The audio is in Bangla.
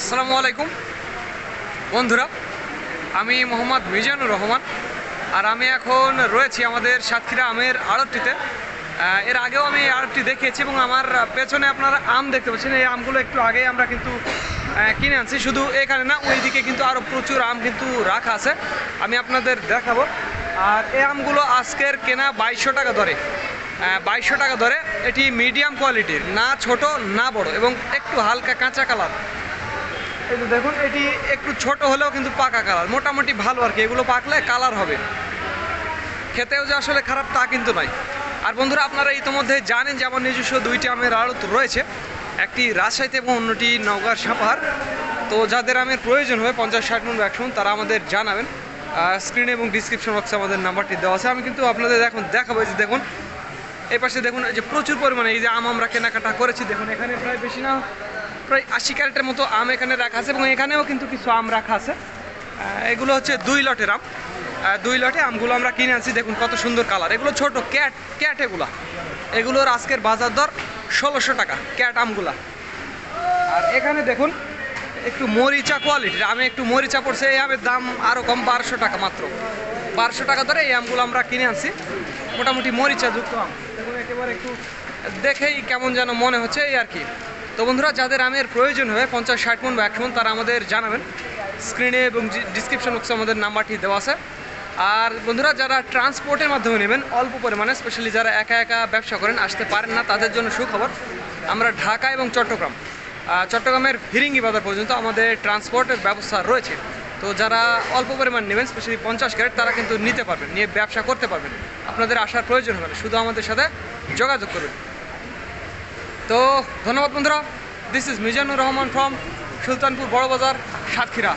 আসসালামু আলাইকুম। বন্ধুরা, আমি মোহাম্মদ মিজানুর রহমান আর আমি এখন রয়েছি আমাদের সাতক্ষীরা আমের আড়তটিতে। এর আগেও আমি আড়তটি দেখিয়েছি এবং আমার পেছনে আপনারা আম দেখতে পাচ্ছেন। এই আমগুলো একটু আগেই আমরা কিন্তু কিনে আনছি। শুধু এখানে না, ওইদিকে কিন্তু আরও প্রচুর আম কিন্তু রাখা আছে। আমি আপনাদের দেখাবো। আর এই আমগুলো আজকের কেনা বাইশশো টাকা ধরে বাইশশো টাকা ধরে এটি মিডিয়াম কোয়ালিটির, না ছোট, না বড় এবং একটু হালকা কাঁচা কালার। এই যে দেখুন, এটি একটু ছোট হলেও কিন্তু পাকা কালার। মোটামুটি ভালো আর কি। এগুলো পাকলে কালার হবে। খেতেও যে আসলে খারাপ তা কিন্তু নয়। আর বন্ধুরা, আপনারা ইতিমধ্যে জানেন যে আমার নিজস্ব দুইটি আমের আড়ত রয়েছে। একটি রাজশাহীতে এবং অন্যটি নওগাঁর সাপাহার। তো যাদের আমের প্রয়োজন হয় পঞ্চাশ ষাট মন একশন তারা আমাদের জানাবেন। স্ক্রিনে এবং ডিসক্রিপশন বক্সে আমাদের নাম্বারটি দেওয়া আছে। আমি কিন্তু আপনাদের এখন দেখাবো। যে দেখুন, এই পাশে দেখুন যে প্রচুর পরিমাণে এই যে আম আমরা কেনাকাটা করেছি। দেখুন, এখানে প্রায় বেশি না প্রায় আশি ক্যারেটের মতো আম এখানে রাখা আছে এবং এখানেও কিন্তু কিছু আম রাখা আছে। এগুলো হচ্ছে দুই লটের আম। দুই লটে আমগুলো আমরা কিনে আনছি, দেখুন কত সুন্দর কালার। এগুলো ছোট ক্যাট ক্যাট এগুলা। এগুলোর আজকের বাজার দর ষোলোশো টাকা, ক্যাট আমগুলা। আর এখানে দেখুন, একটু মরিচা কোয়ালিটির আমি একটু মরিচা পড়ছে, এই আমের দাম আরও কম, বারোশো টাকা মাত্র। বারোশো টাকা ধরে এই আমগুলো আমরা কিনে আনছি। মোটামুটি মরিচা যুক্ত আম। একেবারে একটু দেখেই কেমন যেন মনে হচ্ছে, এই আর কি। তো বন্ধুরা, যাদের আমের প্রয়োজন হয়, পঞ্চাশ, ষাট মন বা একশো মন, তারা আমাদের জানাবেন। স্ক্রিনে এবং ডিসক্রিপশন বক্সে আমাদের নাম্বারটি দেওয়া আছে। আর বন্ধুরা, যারা ট্রান্সপোর্টের মাধ্যমে নেবেন, অল্প পরিমাণে স্পেশালি যারা একা একা ব্যবসা করেন, আসতে পারেন না, তাদের জন্য সুখবর, আমরা ঢাকা এবং চট্টগ্রাম। চট্টগ্রামের ফিরিঙ্গি বাজার পর্যন্ত আমাদের ট্রান্সপোর্টের ব্যবস্থা রয়েছে। তো যারা অল্প পরিমাণ নেবেন স্পেশালি পঞ্চাশ ক্যারেট, তারা কিন্তু নিতে পারবেন, নিয়ে ব্যবসা করতে পারবেন। আপনাদের আসার প্রয়োজন হবে না, শুধু আমাদের সাথে যোগাযোগ করবেন তো ধন্যবাদ বন্ধুরা। This is Mizanur Rahman from Sultanpur Barabazar Satkhira.